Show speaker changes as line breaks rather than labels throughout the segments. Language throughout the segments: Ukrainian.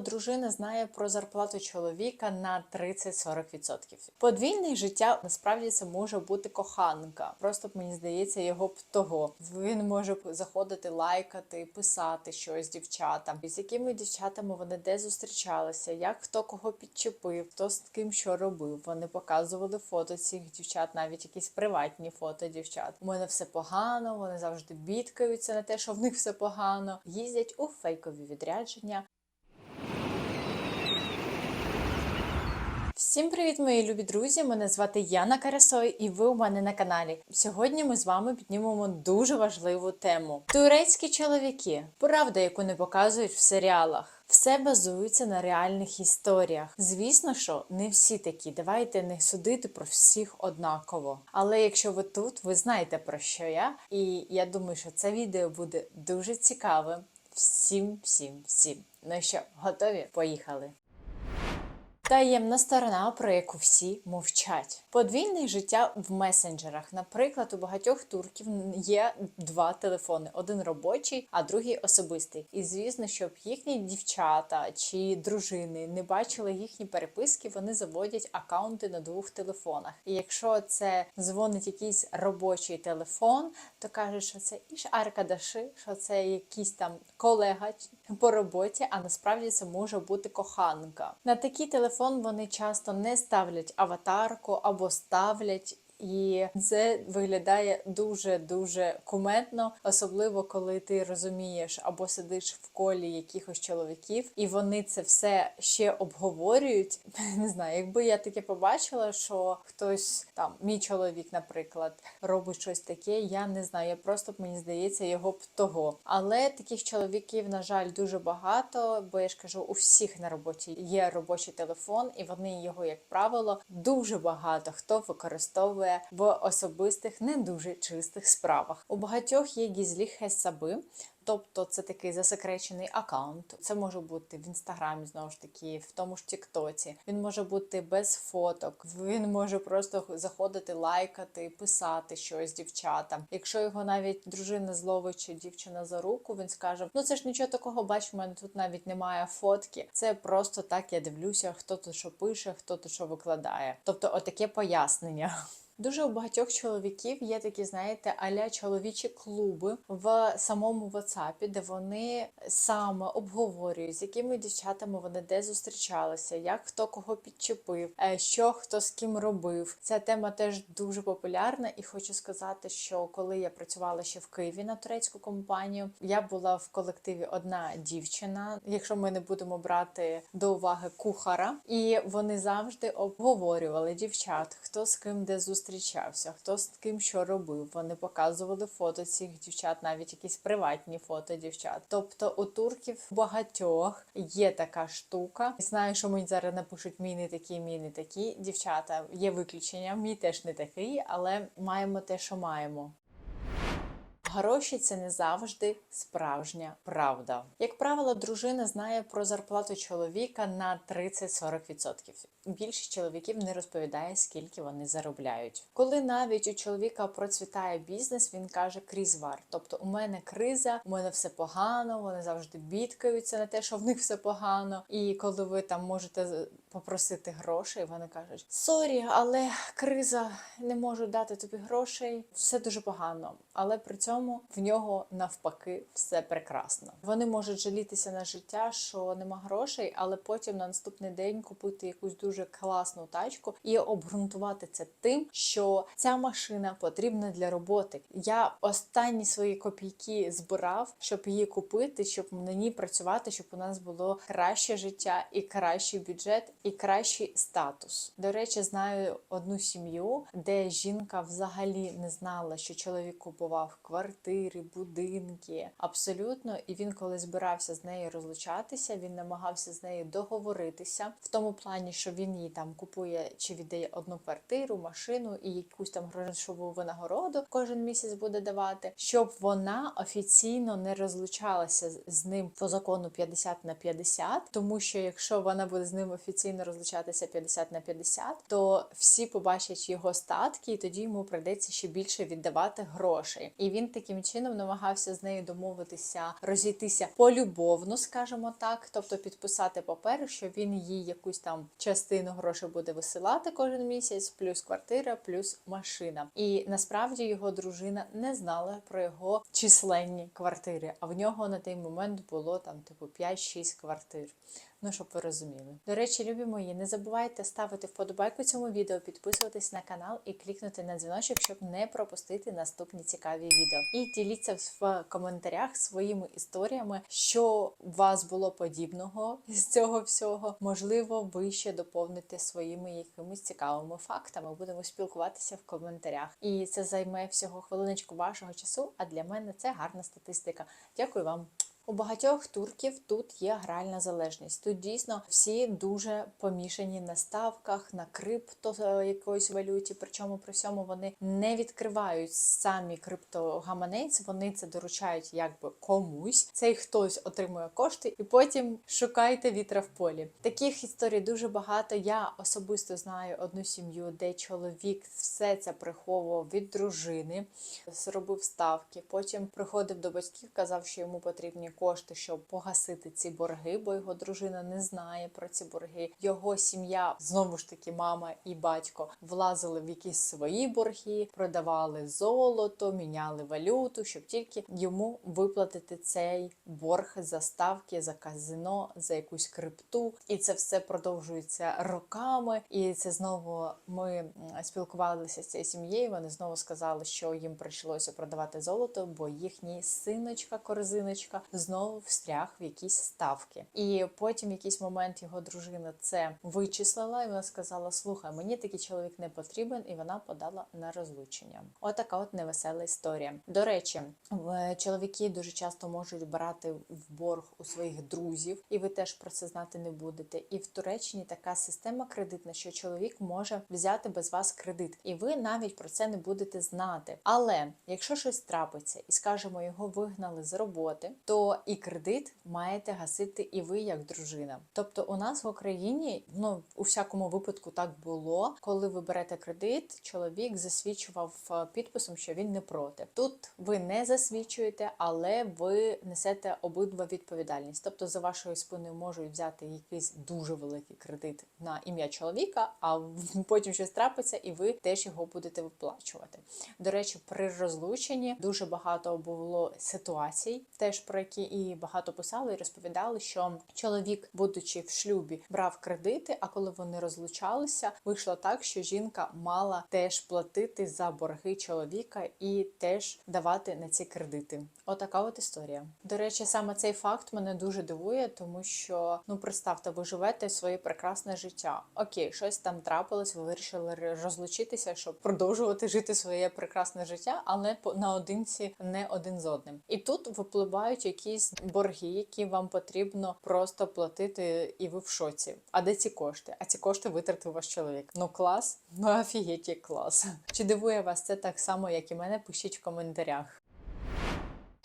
Дружина знає про зарплату чоловіка на 30-40%. Подвійне життя насправді це може бути коханка. Просто мені здається, його б того. Він може заходити, лайкати, писати щось дівчатам, з якими дівчатами вони де зустрічалися, як хто кого підчепив, хто з ким що робив. Вони показували фото цих дівчат, навіть якісь приватні фото дівчат. У мене все погано. Вони завжди бідкаються на те, що в них все погано. Їздять у фейкові відрядження. Всім привіт, мої любі друзі! Мене звати Яна Карасой, і ви у мене на каналі. Сьогодні ми з вами піднімемо дуже важливу тему: турецькі чоловіки. Правда, яку не показують в серіалах. Все базується на реальних історіях. Звісно, що не всі такі. Давайте не судити про всіх однаково. Але якщо ви тут, ви знаєте про що я, і я думаю, що це відео буде дуже цікавим. Всім, всім, всім. Ну що, готові? Поїхали! Таємна сторона, про яку всі мовчать. Подвійне життя в месенджерах. Наприклад, у багатьох турків є два телефони: один робочий, а другий особистий. І звісно, щоб їхні дівчата чи дружини не бачили їхні переписки, вони заводять акаунти на двох телефонах. І якщо це дзвонить якийсь робочий телефон, то кажуть, що це іш Аркадаши, що це якийсь там колега по роботі, а насправді це може бути коханка. На такий телефон вони часто не ставлять аватарку або ставлять. І це виглядає дуже дуже кумедно, особливо коли ти розумієш або сидиш в колі якихось чоловіків, і вони це все ще обговорюють. Не знаю, якби я таке побачила, що хтось там, мій чоловік, наприклад, робить щось таке, я не знаю. Просто мені здається, його б того. Але таких чоловіків, на жаль, дуже багато, бо я ж кажу, у всіх на роботі є робочий телефон, і вони його, як правило, дуже багато хто використовує в особистих не дуже чистих справах. У багатьох є гізлі хесаби, Тобто це такий засекречений аккаунт. Це може бути в інстаграмі, знову ж таки, в тому ж Тіктоці. Він може бути без фоток. Він може просто заходити, лайкати, писати щось дівчатам. Якщо його навіть дружина зловить чи дівчина за руку, він скаже: Ну це ж нічого такого, бач, в мене тут навіть немає фотки. Це просто так я дивлюся, хто тут що пише, хто тут що викладає. Тобто, отаке пояснення. Дуже у багатьох чоловіків є такі, знаєте, аля чоловічі клуби в самому WhatsApp, де вони саме обговорюють, з якими дівчатами вони де зустрічалися, як хто кого підчепив, е, що хто з ким робив. Ця тема теж дуже популярна, і хочу сказати, що коли я працювала ще в Києві на турецьку компанію, я була в колективі одна дівчина, якщо ми не будемо брати до уваги кухара, і вони завжди обговорювали дівчат, хто з ким де зустрічався, хто з ким що робив. Вони показували фото цих дівчат, навіть якісь приватні фото дівчат. Тобто у турків багатьох є така штука. Знаю, що мені зараз напишуть мій не такі, мій не такі. Дівчата є виключення, мій теж не такий, але маємо те, що маємо. Гроші це не завжди справжня правда. Як правило, дружина знає про зарплату чоловіка на 30-40%. Більшість чоловіків не розповідає, скільки вони заробляють. Коли навіть у чоловіка процвітає бізнес, він каже крізвар. Тобто, у мене криза, у мене все погано, вони завжди бідкаються на те, що в них все погано. І коли ви там можете попросити грошей, вони кажуть: Сорі, але криза не можу дати тобі грошей. Все дуже погано. Але при цьому в нього навпаки все прекрасно. Вони можуть жалітися на життя, що нема грошей, але потім на наступний день купити якусь дуже класну тачку і обґрунтувати це тим, що ця машина потрібна для роботи. Я останні свої копійки збирав, щоб її купити, щоб на ній працювати, щоб у нас було краще життя і кращий бюджет, і кращий статус. До речі, знаю одну сім'ю, де жінка взагалі не знала, що чоловік купував квартири, будинки. Абсолютно, і він, коли збирався з нею розлучатися, він намагався з нею договоритися в тому плані, що він їй там купує чи віддає одну квартиру, машину і якусь там грошову винагороду кожен місяць буде давати, щоб вона офіційно не розлучалася з ним по закону 50 на 50, тому що якщо вона буде з ним офіційно розлучатися 50 на 50, то всі побачать його статки, і тоді йому прийдеться ще більше віддавати грошей. І він таким чином намагався з нею домовитися, розійтися полюбовно, скажімо так, тобто підписати папери, що він їй якусь там частину грошей буде висилати кожен місяць, плюс квартира, плюс машина. І насправді його дружина не знала про його численні квартири. А в нього на той момент було там типу 5-6 квартир. Ну, щоб ви розуміли. До речі, любі мої, не забувайте ставити вподобайку цьому відео, підписуватись на канал і клікнути на дзвіночок, щоб не пропустити наступні цікаві відео. І діліться в коментарях своїми історіями, що у вас було подібного з цього всього. Можливо, ви ще доповните своїми якимись цікавими фактами. Будемо спілкуватися в коментарях. І це займе всього хвилиночку вашого часу. А для мене це гарна статистика. Дякую вам. У багатьох турків тут є гральна залежність. Тут дійсно всі дуже помішані на ставках, на крипто е, якоїсь валюті. Причому при всьому вони не відкривають самі криптогаманець, вони це доручають якби комусь. Цей хтось отримує кошти, і потім шукайте вітра в полі. Таких історій дуже багато. Я особисто знаю одну сім'ю, де чоловік все це приховував від дружини, зробив ставки. Потім приходив до батьків, казав, що йому потрібні кошти, щоб погасити ці борги, бо його дружина не знає про ці борги. Його сім'я знову ж таки, мама і батько влазили в якісь свої борги, продавали золото, міняли валюту, щоб тільки йому виплатити цей борг за ставки, за казино, за якусь крипту. І це все продовжується роками. І це знову ми спілкувалися з цією сім'єю. Вони знову сказали, що їм прийшлося продавати золото, бо їхній синочка, корзиночка знову встряг в якісь ставки. І потім в якийсь момент його дружина це вичислила, і вона сказала: Слухай, мені такий чоловік не потрібен, і вона подала на розлучення. Отака от невесела історія. До речі, чоловіки дуже часто можуть брати в борг у своїх друзів, і ви теж про це знати не будете. І в Туреччині така система кредитна, що чоловік може взяти без вас кредит, і ви навіть про це не будете знати. Але якщо щось трапиться, і скажімо, його вигнали з роботи, то і кредит маєте гасити і ви як дружина. Тобто, у нас в Україні, ну у всякому випадку так було, коли ви берете кредит, чоловік засвідчував е, підписом, що він не проти. Тут ви не засвідчуєте, але ви несете обидва відповідальність. Тобто за вашою спиною можуть взяти якийсь дуже великий кредит на ім'я чоловіка, а потім щось трапиться, і ви теж його будете виплачувати. До речі, при розлученні дуже багато було ситуацій, теж про які і багато писали і розповідали, що чоловік, будучи в шлюбі, брав кредити. А коли вони розлучалися, вийшло так, що жінка мала теж платити за борги чоловіка і теж давати на ці кредити. Отака от історія. До речі, саме цей факт мене дуже дивує, тому що ну представте, ви живете своє прекрасне життя. Окей, щось там трапилось, ви вирішили розлучитися, щоб продовжувати жити своє прекрасне життя, але наодинці не один з одним. І тут випливають якісь борги, які вам потрібно просто платити, і ви в шоці. А де ці кошти? А ці кошти витратив ваш чоловік. Ну клас, ну офігеть, клас. Чи дивує вас це так само, як і мене? Пишіть в коментарях.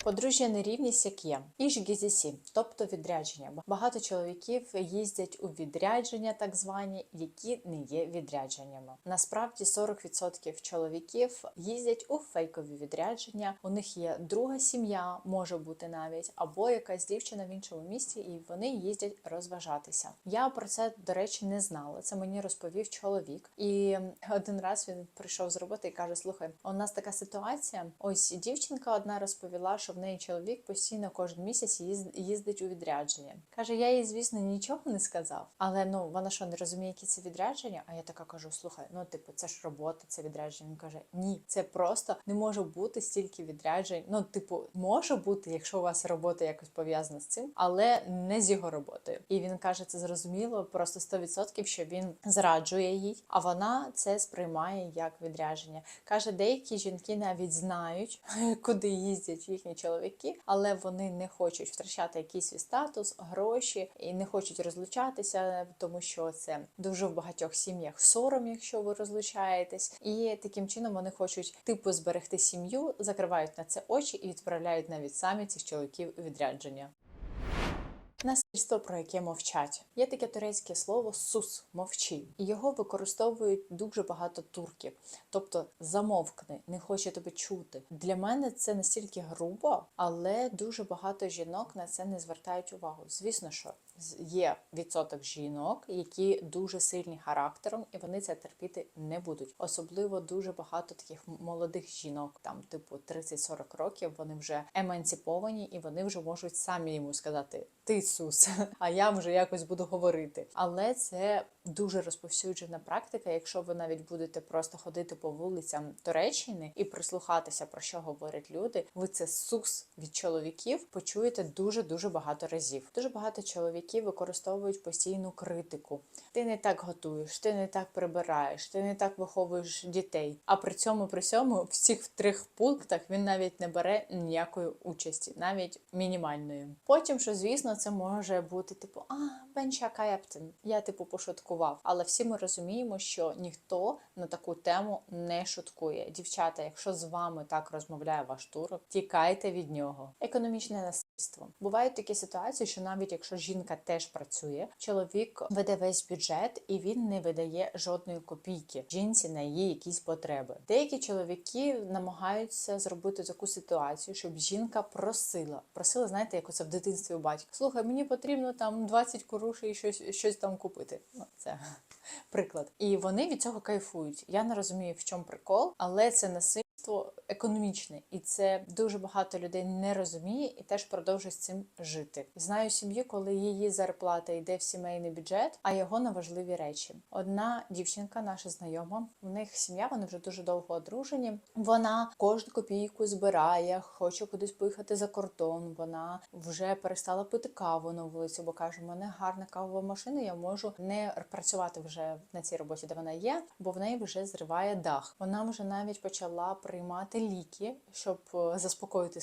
Подружжя нерівність як є. Іж гізісі, тобто відрядження. Багато чоловіків їздять у відрядження, так звані, які не є відрядженнями. Насправді 40% чоловіків їздять у фейкові відрядження. У них є друга сім'я, може бути навіть, або якась дівчина в іншому місті, і вони їздять розважатися. Я про це, до речі, не знала. Це мені розповів чоловік. І один раз він прийшов з роботи і каже: Слухай, у нас така ситуація. Ось дівчинка одна розповіла, що в неї чоловік постійно кожен місяць їз- їздить у відрядження. Каже, я їй, звісно, нічого не сказав, але ну вона що не розуміє, які це відрядження. А я така кажу: слухай, ну типу, це ж робота, це відрядження. Він каже: Ні, це просто не може бути стільки відряджень. Ну, типу, може бути, якщо у вас робота якось пов'язана з цим, але не з його роботою. І він каже, це зрозуміло, просто 100%, що він зраджує їй, а вона це сприймає як відрядження. Каже, деякі жінки навіть знають, куди їздять їхні чоловіки, але вони не хочуть втрачати якийсь свій статус, гроші і не хочуть розлучатися, тому що це дуже в багатьох сім'ях сором, якщо ви розлучаєтесь. І таким чином вони хочуть типу зберегти сім'ю, закривають на це очі і відправляють навіть самі цих чоловіків у відрядження. Насильство, про яке мовчать. Є таке турецьке слово сус мовчи, і його використовують дуже багато турків, тобто замовкни, не хоче тебе чути. Для мене це настільки грубо, але дуже багато жінок на це не звертають увагу. Звісно, що є відсоток жінок, які дуже сильні характером, і вони це терпіти не будуть. Особливо дуже багато таких молодих жінок, там типу 30-40 років, вони вже емансиповані і вони вже можуть самі йому сказати Ти сус, а я вже якось буду говорити. Але це дуже розповсюджена практика. Якщо ви навіть будете просто ходити по вулицям Туреччини і прислухатися про що говорять люди, ви це сус від чоловіків почуєте дуже дуже багато разів. Дуже багато чоловіків використовують постійну критику. Ти не так готуєш, ти не так прибираєш, ти не так виховуєш дітей. А при цьому при цьому в трьох пунктах він навіть не бере ніякої участі, навіть мінімальної. Потім, що звісно, це може бути типу, а бенча каєптен. Я типу пошуткував. Але всі ми розуміємо, що ніхто на таку тему не шуткує. Дівчата, якщо з вами так розмовляє ваш турок, тікайте від нього. Економічне насильство. Бувають такі ситуації, що навіть якщо жінка теж працює, чоловік веде весь бюджет і він не видає жодної копійки жінці на її якісь потреби. Деякі чоловіки намагаються зробити таку ситуацію, щоб жінка просила. Просила, знаєте, як оце в дитинстві у батька. Слухай, мені потрібно там 20 курушей і щось, щось там купити. Ну, це приклад. І вони від цього кайфують. Я не розумію, в чому прикол, але це насильство економічне, і це дуже багато людей не розуміє і теж продовжує з цим жити. Знаю сім'ю, коли її зарплата йде в сімейний бюджет, а його на важливі речі. Одна дівчинка, наша знайома, у них сім'я, вони вже дуже довго одружені. Вона кожну копійку збирає, хоче кудись поїхати за кордон. Вона вже перестала пити каву на вулиці, бо каже, у мене гарна кавова машина. Я можу не працювати вже на цій роботі, де вона є, бо в неї вже зриває дах. Вона вже навіть почала приймати ліки, щоб е, заспокоїти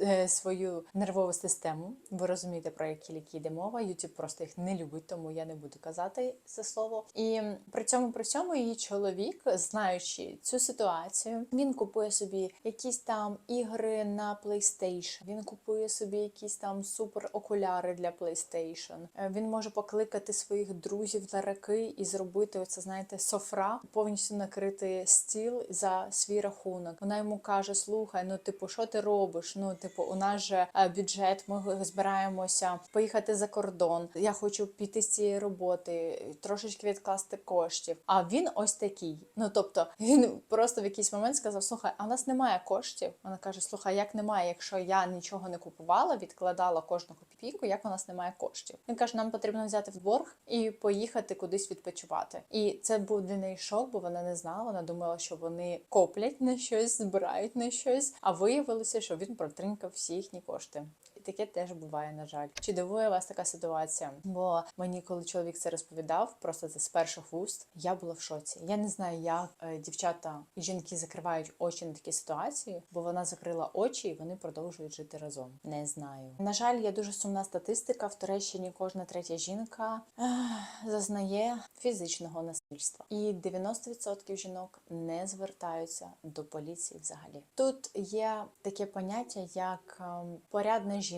е, свою нервову систему. Ви розумієте, про які ліки йде мова. YouTube просто їх не любить, тому я не буду казати це слово. І при цьому при цьому її чоловік, знаючи цю ситуацію, він купує собі якісь там ігри на PlayStation, Він купує собі якісь там супер окуляри для PlayStation. Е, Він може покликати своїх друзів на раки і зробити оце, знаєте, софра, повністю накрити стіл за свій рахунок. Вона йому каже: Слухай, ну типу, що ти робиш? Ну, типу, у нас же е, бюджет, ми збираємося поїхати за кордон. Я хочу піти з цієї роботи, трошечки відкласти коштів. А він ось такий. Ну тобто, він просто в якийсь момент сказав: Слухай, а в нас немає коштів. Вона каже: Слухай, як немає, якщо я нічого не купувала, відкладала кожну копійку, як у нас немає коштів. Він каже: нам потрібно взяти в борг і поїхати кудись відпочивати. І це був для неї шок, бо вона не знала. Вона думала, що вони коплять на щось, збирають на щось. А виявилося, що він протринкав всі їхні кошти. Таке теж буває, на жаль. Чи дивує вас така ситуація? Бо мені, коли чоловік це розповідав, просто це з перших вуст, я була в шоці. Я не знаю, як е, дівчата і жінки закривають очі на такі ситуації, бо вона закрила очі і вони продовжують жити разом. Не знаю. На жаль, є дуже сумна статистика. В Туреччині кожна третя жінка ех, зазнає фізичного насильства, і 90% жінок не звертаються до поліції взагалі. Тут є таке поняття, як ем, порядна жінка.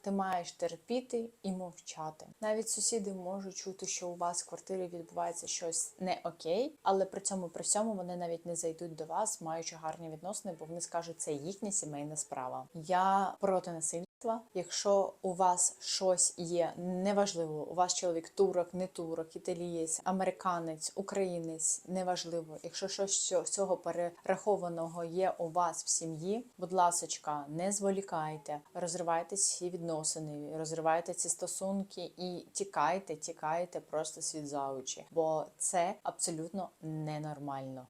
Ти маєш терпіти і мовчати. Навіть сусіди можуть чути, що у вас в квартирі відбувається щось не окей, але при цьому при всьому вони навіть не зайдуть до вас, маючи гарні відносини, бо вони скажуть, це їхня сімейна справа. Я проти насильства. Якщо у вас щось є неважливо, у вас чоловік турок, не турок, італієць, американець, українець, неважливо. Якщо щось з цього перерахованого є у вас в сім'ї, будь ласочка, не зволікайте, розривайте ці відносини, розривайте ці стосунки і тікайте, тікайте просто світ за очі, бо це абсолютно ненормально.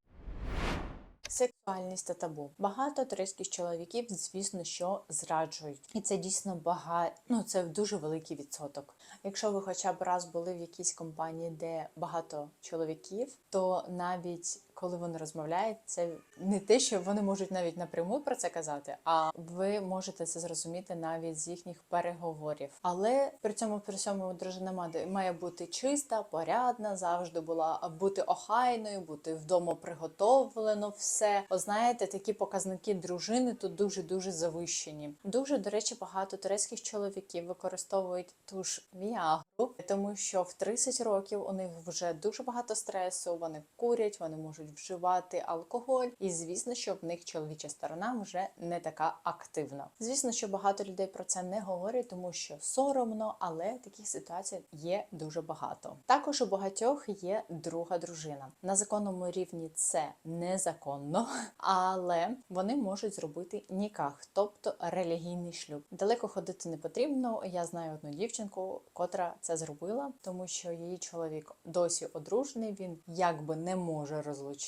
Сексуальність та табу. Багато турецьких чоловіків, звісно, що зраджують, і це дійсно багато. Ну це дуже великий відсоток. Якщо ви хоча б раз були в якійсь компанії, де багато чоловіків, то навіть коли вони розмовляють, це не те, що вони можуть навіть напряму про це казати, а ви можете це зрозуміти навіть з їхніх переговорів. Але при цьому при цьому дружина має- бути чиста, порядна, завжди була бути охайною, бути вдома приготовлено все. О, знаєте, такі показники дружини тут дуже дуже завищені. Дуже до речі, багато турецьких чоловіків використовують ту ж віагру, тому що в 30 років у них вже дуже багато стресу. Вони курять, вони можуть вживати алкоголь, і звісно, що в них чоловіча сторона вже не така активна. Звісно, що багато людей про це не говорять, тому що соромно, але таких ситуацій є дуже багато. Також у багатьох є друга дружина. На законному рівні це незаконно, але вони можуть зробити ніках, тобто релігійний шлюб. Далеко ходити не потрібно. Я знаю одну дівчинку, котра це зробила, тому що її чоловік досі одружений. Він якби не може розлучитися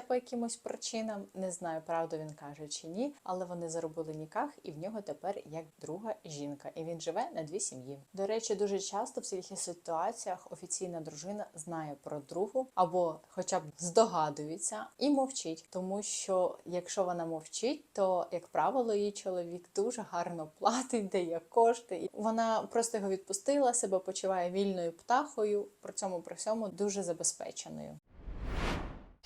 по якимось причинам. Не знаю, правду він каже чи ні, але вони заробили ніках, і в нього тепер як друга жінка, і він живе на дві сім'ї. До речі, дуже часто в таких ситуаціях офіційна дружина знає про другу або, хоча б здогадується і мовчить, тому що якщо вона мовчить, то як правило її чоловік дуже гарно платить, дає кошти. І Вона просто його відпустила, себе почуває вільною птахою, при цьому при всьому дуже забезпеченою.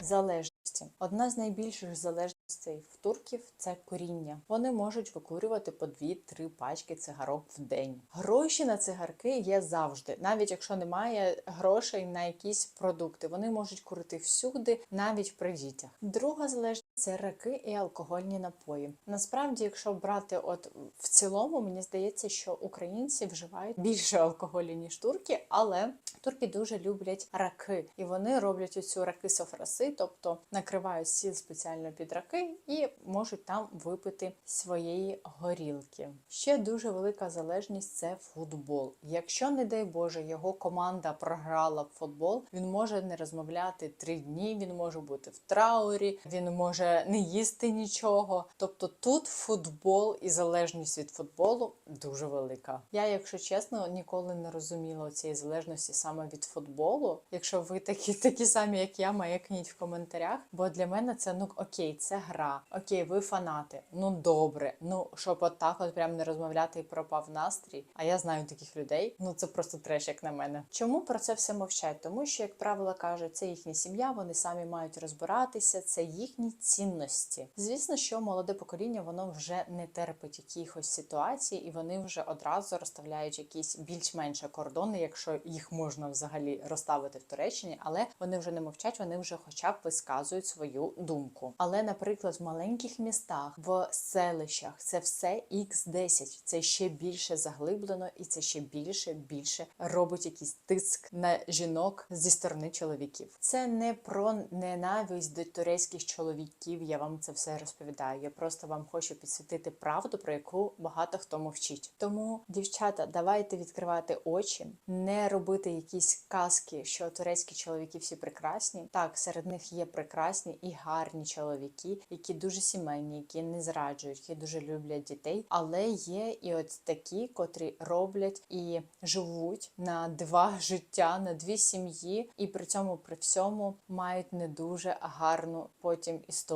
Залежності. Одна з найбільших залежностей в турків це куріння. Вони можуть викурювати по 2-3 пачки цигарок в день. Гроші на цигарки є завжди, навіть якщо немає грошей на якісь продукти. Вони можуть курити всюди, навіть при дітях. Друга залежність це раки і алкогольні напої. Насправді, якщо брати, от в цілому, мені здається, що українці вживають більше алкоголю ніж турки, але турки дуже люблять раки, і вони роблять оцю раки софраси, тобто накривають сіл спеціально під раки і можуть там випити своєї горілки. Ще дуже велика залежність це футбол. Якщо, не дай Боже, його команда програла футбол, він може не розмовляти три дні, він може бути в траурі, він може не їсти нічого. Тобто тут футбол і залежність від футболу дуже велика. Я, якщо чесно, ніколи не розуміла цієї залежності саме від футболу. Якщо ви такі, такі самі, як я, маякніть в коментарях. Бо для мене це ну окей, це гра. Окей, ви фанати. Ну добре. Ну щоб от от прям не розмовляти і пропав настрій. А я знаю таких людей. Ну це просто треш, як на мене. Чому про це все мовчать? Тому що, як правило, кажуть, це їхня сім'я, вони самі мають розбиратися, це їхні цінності. Звісно, що молоде покоління воно вже не терпить якихось ситуацій, і вони вже одразу розставляють якісь більш-менш кордони, якщо їх можна взагалі розставити в Туреччині, але вони вже не мовчать, вони вже хоча б висказують свою думку. Але, наприклад, в маленьких містах, в селищах це все X10, це ще більше заглиблено, і це ще більше більше робить якийсь тиск на жінок зі сторони чоловіків. Це не про ненависть до турецьких чоловіків. Я вам це все розповідаю. Я просто вам хочу підсвітити правду, про яку багато хто мовчить. Тому, дівчата, давайте відкривати очі, не робити якісь казки, що турецькі чоловіки всі прекрасні. Так, серед них є прекрасні і гарні чоловіки, які дуже сімейні, які не зраджують, які дуже люблять дітей. Але є і от такі, котрі роблять і живуть на два життя, на дві сім'ї, і при цьому при всьому мають не дуже гарну потім історію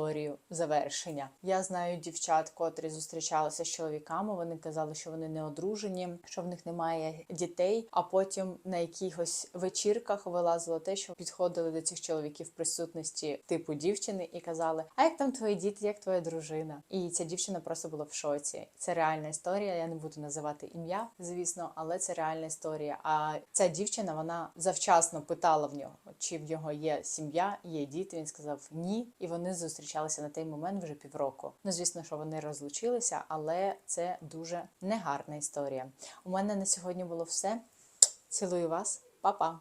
завершення. Я знаю дівчат, котрі зустрічалися з чоловіками. Вони казали, що вони не одружені, що в них немає дітей. А потім на якихось вечірках вилазило те, що підходили до цих чоловіків в присутності типу дівчини і казали: А як там твої діти, як твоя дружина? І ця дівчина просто була в шоці. Це реальна історія. Я не буду називати ім'я, звісно, але це реальна історія. А ця дівчина вона завчасно питала в нього, чи в нього є сім'я, є діти. Він сказав ні, і вони зустрічалися на той момент вже півроку. Ну звісно, що вони розлучилися, але це дуже негарна історія. У мене на сьогодні було все. Цілую вас, Па-па!